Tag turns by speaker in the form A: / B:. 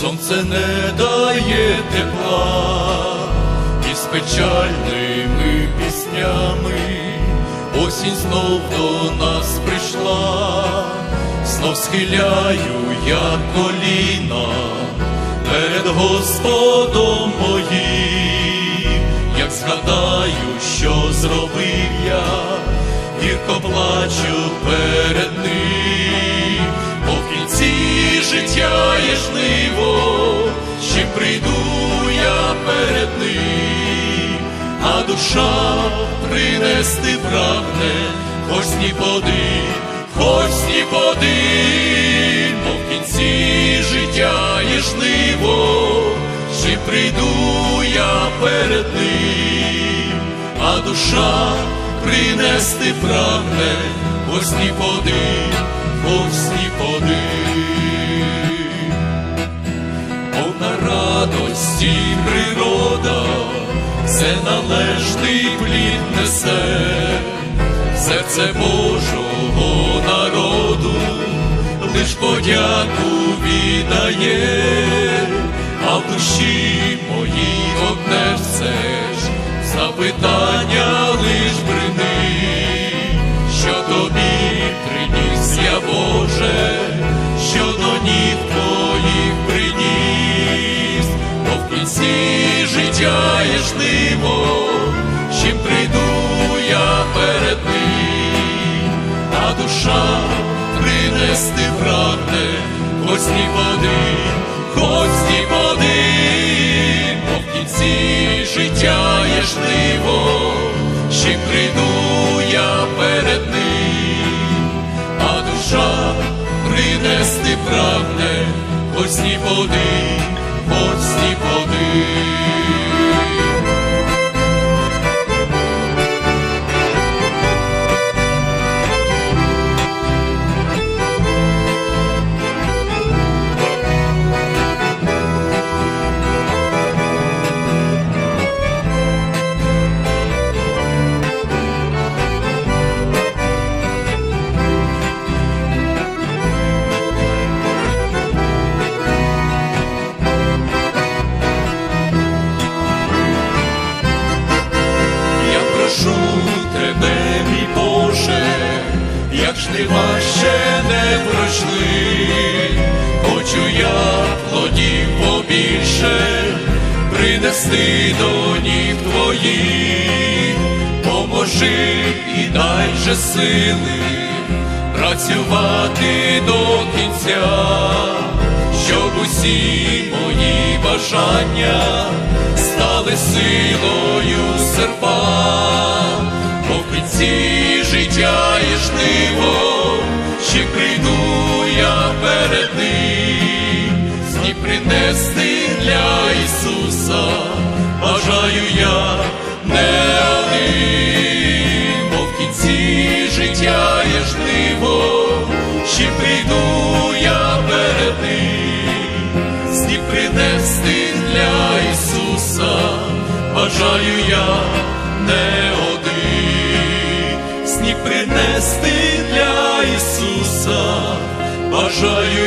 A: сонце не дає тепла, і з печальними піснями осінь знов до нас прийшла, знов схиляю я коліна перед Господом моїм, як згадаю, що зробив я, гірко плачу перед ним, в кінці життя є жниво, душа принести прагне, хоч ні води, хоч ні води, бо в кінці життя є жниво, ще прийду я перед ним, а душа принести прагне, хоч ні води, хоч ні серце Божого народу, лиш подяку віддає, а в душі моїй одне все ж запитання лиш брини, що тобі приніс я Боже, що до ніг твоїх приніс, бо в кінці життя є жниво, принести прагне, хоч ні води, хоч ні води, бо в кінці життя є жниво, з прийду я перед ним, а душа принести прагне, хоч ні води, хоч ні води. Як ще не пройшли, хочу я плодів побільше принести до ніг твоїх, поможи і дай же сили працювати до кінця, щоб усі мої бажання стали силою серпа, жниво, ще прийду я перед ним, сні принести для Ісуса, бажаю я не один, сні принести для Ісуса, бажаю